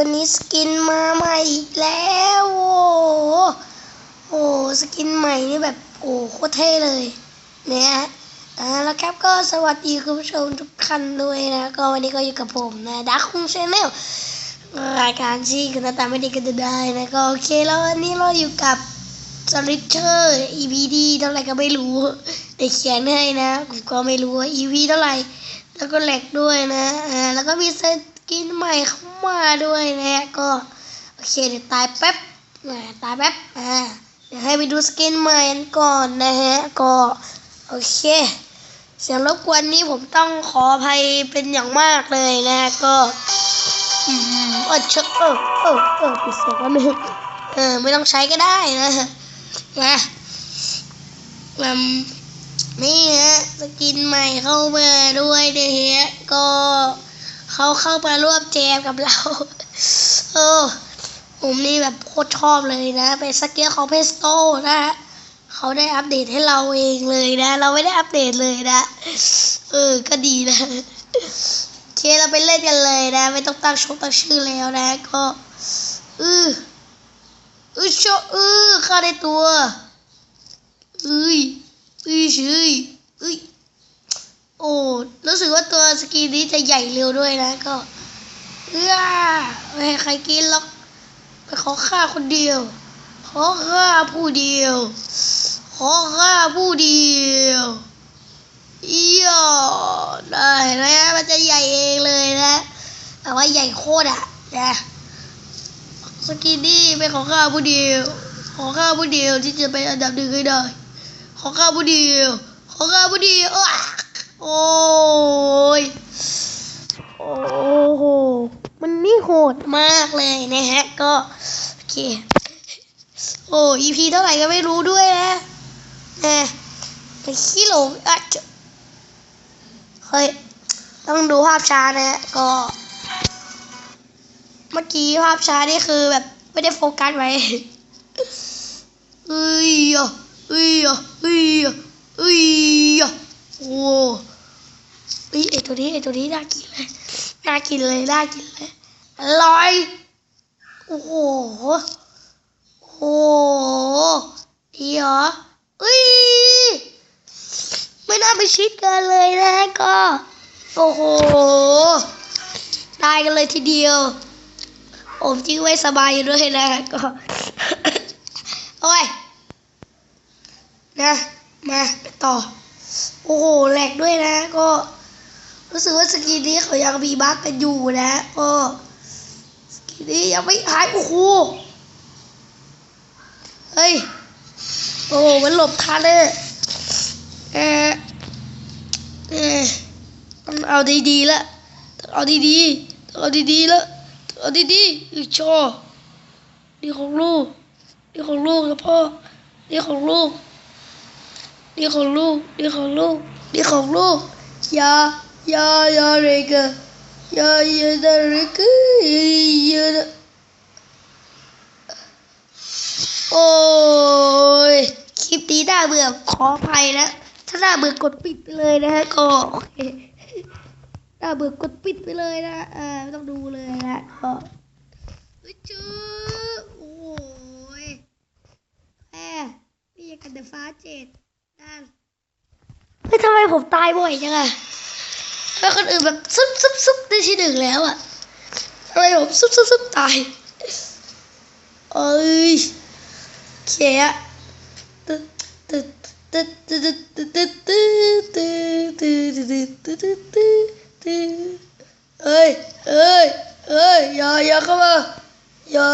วันนี้สกินมาใหม่อีกแล้วโอ้โหโอ้สกินใหม่นี่แบบโอ้โคตรเท่เลยเนี่ยอ่าแล้วครับก็สวัสดีคุณผู้ชมทุกท่านด้วยนะก็วันนี้ก็อยู่กับผมนะดักคุงชาแนลรายการที่คุณตาไม่ได้กันจะได้นะก็โอเคแล้ววันนี้เราอยู่กับสลิเชอร์ EP ดีเท่าไหร่ก็ไม่รู้ได้เขียนให้นะผมก็ไม่รู้ว่า EP เท่าไหร่แล้วก็แหลกด้วยนะอ่าแล้วก็มีเส กินใหม่เข้ามาด้วยนะก็โอเคเดี๋ยวตายแป๊บตายแป๊บอ่าเดี๋ยวให้ไปดูสกินใหม่ก่อนนะฮะก็โอเคเสียงรบกวนนี้ผมต้องขออภัยเป็นอย่างมากเลยนะก็อืมออเชอะเออเออเออปิดเสียงแล้วนึงเออไม่ต้องใช้ก็ได้นะนะอืมนี่ฮะสกินใหม่เข้ามาด้วยนะฮะก็ เขาเข้ามาร่วมแจมกับเรา เออ ผมนี่แบบโคตรชอบเลยนะ เป็นสเกลของเพสโตนะฮะเขาได้อัปเดตให้เราเองเลยนะ เราไม่ได้อัปเดตเลยนะ เออ ก็ดีนะเคเราไปเล่นกันเลยนะ ไม่ต้องตั้งชงตั้งชื่อแล้วนะ ก็อืออือโชอือเข้าในตัว อุ้ยอุ้ยชื่ยอุ้ย โอ้รู้สึกว่าตัวสกีนี้จะใหญ่เร็วด้วยนะก็เอื้อไม่ให้ใครกินหรอกไปขอข้าคนเดียว ขอข้าผู้เดียว ขอข้าผู้เดียวอียอได้นะมันจะใหญ่เองเลยนะแต่ว่าใหญ่โคตรอะนะสกีนี่เป็นของข้าผู้เดียว ขอข้าผู้เดียวที่จะเป็นอันดับหนึ่งให้ได้ขอข้าผู้เดียวขอข้าผู้เดียวอ้า โอ้ย โอ้โห มันนี่โหดมากเลยนะฮะ ก็ โอเค โอ้ EP เท่าไหร่ก็ไม่รู้ด้วยนะนะเป็นขี้หลงอะเจ้าเฮ้ย ต้องดูภาพช้านะฮะ ก็ เมื่อกี้ภาพช้านี่คือแบบไม่ได้โฟกัสไว้เอ้ยอะเอ้ยอะเอ้ยอะเอ้ยอะโอ้ เอ้ยไอตัวนี้ไอตัวนี้น่ากินเลยน่ากินเลยน่ากินเลยอร่อยโอ้โหโอ้โหดีเหรอเอ้ยไม่น่าไปชิดกันเลยนะก็โอ้โหตายกันเลยทีเดียวผมจริงไว้สบายอยู่ด้วยนะก็โอ้ยนะมาไปต่อ โอ้โหแหลกด้วยนะก็ รู้สึกว่าสกีนี้เขายังมีบั๊กกันอยู่นะก็สกีนี้ยังไม่หายโอ้โหเฮ้ยโอ้โหมันหลบทันเลยเออเออต้องเอาดีๆละต้องเอาดีๆเอาดีๆละต้องเอาดีๆอีกชอนี่ของลูกนี่ของลูกนะพ่อนี่ของลูกนี่ของลูกนี่ของลูกนี่ของลูกอยา อยาอยาเรกอยาอยาดาเรกะอยาดโอ้ยคลิปนี้น่าเบื่อขออภัยนะ ถ้าน่าเบื่อกดปิดไปเลยนะฮะก็โอเคน่าเบื่อกดปิดไปเลยนะเออไม่ต้องดูเลยนะก็เจื้อโอ้ยแหมนี่ยังกันเดอะฟ้าเจ็ดนั่นเฮ้ยทำไมผมตายบ่อยจังอะ ทำไมคนอื่นแบบซุบซุบซุบได้ที่หนึ่งแล้วอะทำไมผมซุบซุบซุบตายเอ้ยเขียตึ๊ดตึ๊ดตึ๊ดตึ๊ดตึ๊ดตึ๊ดตึ๊ดตึ๊ดตึ๊ดตึ๊ดตึ๊ดตึ๊ดตึ๊ดตึ๊ดเอ้ยเอ้ยเอ้ยอย่าอย่าเข้ามาอย่า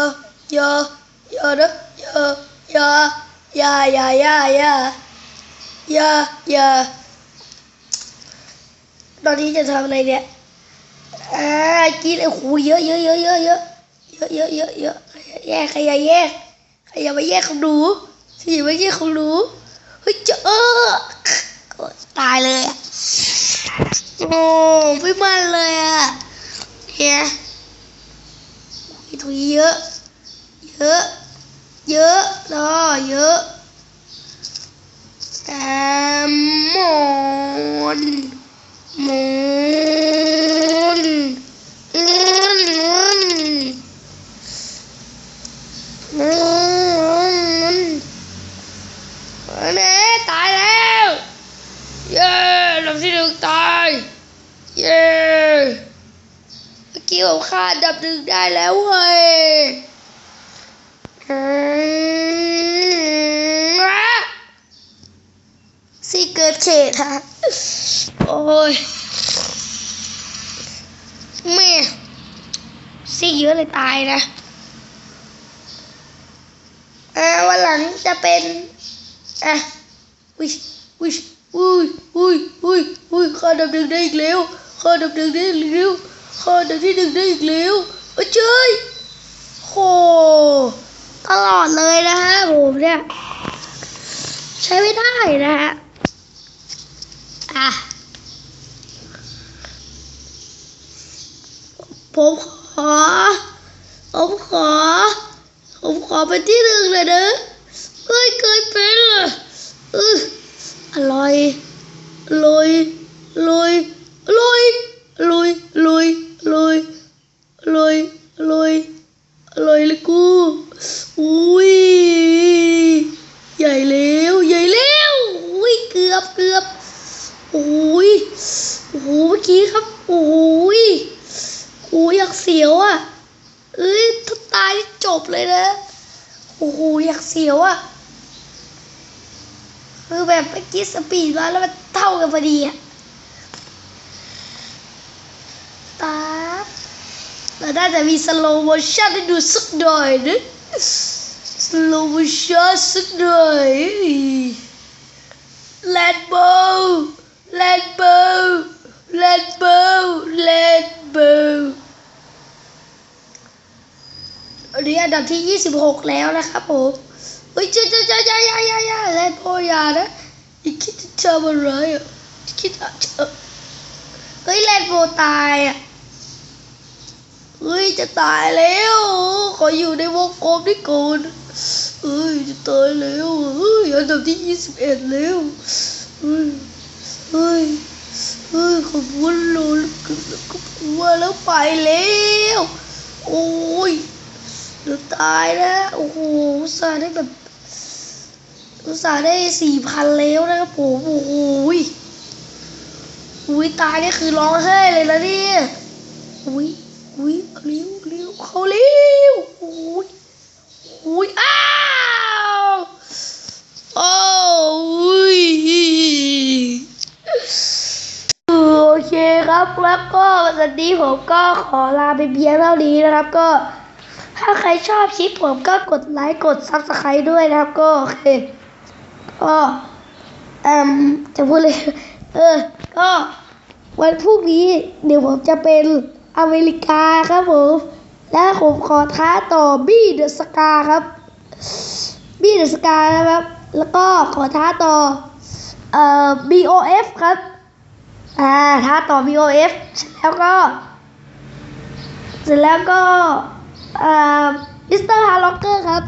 อย่าอย่านะอย่าอย่าอย่าอย่าอย่าอย่าอย่า ตอนนี้จะทำอะไรเนี่ยอ่ากินโอ้โหเยอะเยอะเยอะเยอะเยอะเยอะเยอะเยอะเยอะแยกใครอย่แยกใครอย่ามาแยกของหนูสิอย่ามาแยกของหนูเฮ้ยเจอตายเลยโอ้ไม่มันเลยอะเนี่ยถุยเยอะ เยอะ เยอะเนาะเยอะแซมมอมอนมอนมอน อืมเน่ตายแล้ว เย้ ลำที่หนึ่งตาย เย้เมื่อกี้ผมฆ่าอันดับหนึ่งได้แล้วเว้ยอืมอะซี่เกิดเขตฮะโอ้ยแม่ซี่เยอะเลยตายนะอ่าวันหลังจะเป็นอะอุ้ยอุ้ย อุ้ยอุ้ยอุ้ยอุ้ยข้อดับหนึ่งได้อีกแล้วข้อดับหนึ่งได้อีกแล้วข้อดับที่หนึ่งได้อีกแล้วเอ้ยเจยโหตลอดเลยนะฮะผมเนี่ยใช้ไม่ได้นะฮะอะผมขอ ผมขอ ผมขอเป็นที่หนึ่งเลยนะเฮ้ยเคยเป็นเหรอ อร่อยอร่อยอร่อยอร่อยอร่อยอร่อยอร่อยอร่อยอร่อยอร่อยเลยกูอุ้ยใหญ่แล้วใหญ่แล้วอุ้ยเกือบเกือบโอ้ยโอ้โหเมื่อกี้ครับโอ้ยโอ้ยอยากเสียวอะเอ้ยถ้าตายจบเลยนะโอ้โหอยากเสียวอะ คือแบบเมื่อกี้สปีดมาแล้วมันเท่ากันพอดีอะตาเราน่าจะมีสโลโมชั่นให้ดูสักหน่อยนะสโลโมชั่นสักหน่อยแลนโบแลนโบแลนโบแลนโบอันนี้อันดับที่ 26 แล้วนะครับผม Ay ya ya ya ya ya ya ya hep o yani. İki tavırı. İki tavırı. เฮ้ยแลนโบตายอะ เฮ้ยจะตายแล้ว ขออยู่ในวงกลมนี่ก่อนเฮ้ยจะตายแล้วเฮ้ยอันดับที่ยี่สิบเอ็ดแล้วเฮ้ยเฮ้ยเฮ้ยขอบคุณโลลก็กลัวแล้วไปแล้วโอ้ยจะตายแล้วโอ้โหซาได้แบบ อุตส่าห์ได้สี่พันแล้วนะครับผมโอ้โหอุ้ยตายนี่คือร้องไห้เลยนะเนี่ยอุ้ยอุ้ยเลี้ยวเลี้ยวเขาเลี้ยวอุ้ยอุ้ยอ้าวโอ้ยโอเคครับแล้วก็วันนี้ผมก็ขอลาไปเพียงเท่านี้นะครับก็ ถ้าใครชอบคลิปผมก็กดไลค์กดซับสไครต์ด้วยนะครับก็โอเค ก็เอ่มจะพูดเลย เออ ก็วันพรุ่งนี้เดี๋ยวผมจะเป็นอเมริกาครับผม และผมขอท้าต่อบี้เดอะสกาครับ บี้เดอะสกานะครับ แล้วก็ขอท้าต่อเอ่อ BOF ครับ อ่า ท้าต่อ BOF แล้วก็ เสร็จแล้วก็ เอ่อ มิสเตอร์ฮาร์ล็อกเกอร์ครับ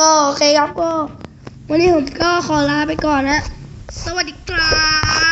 ก็โอเคครับก็ วันนี้ผมก็ขอลาไปก่อนนะ สวัสดีครับ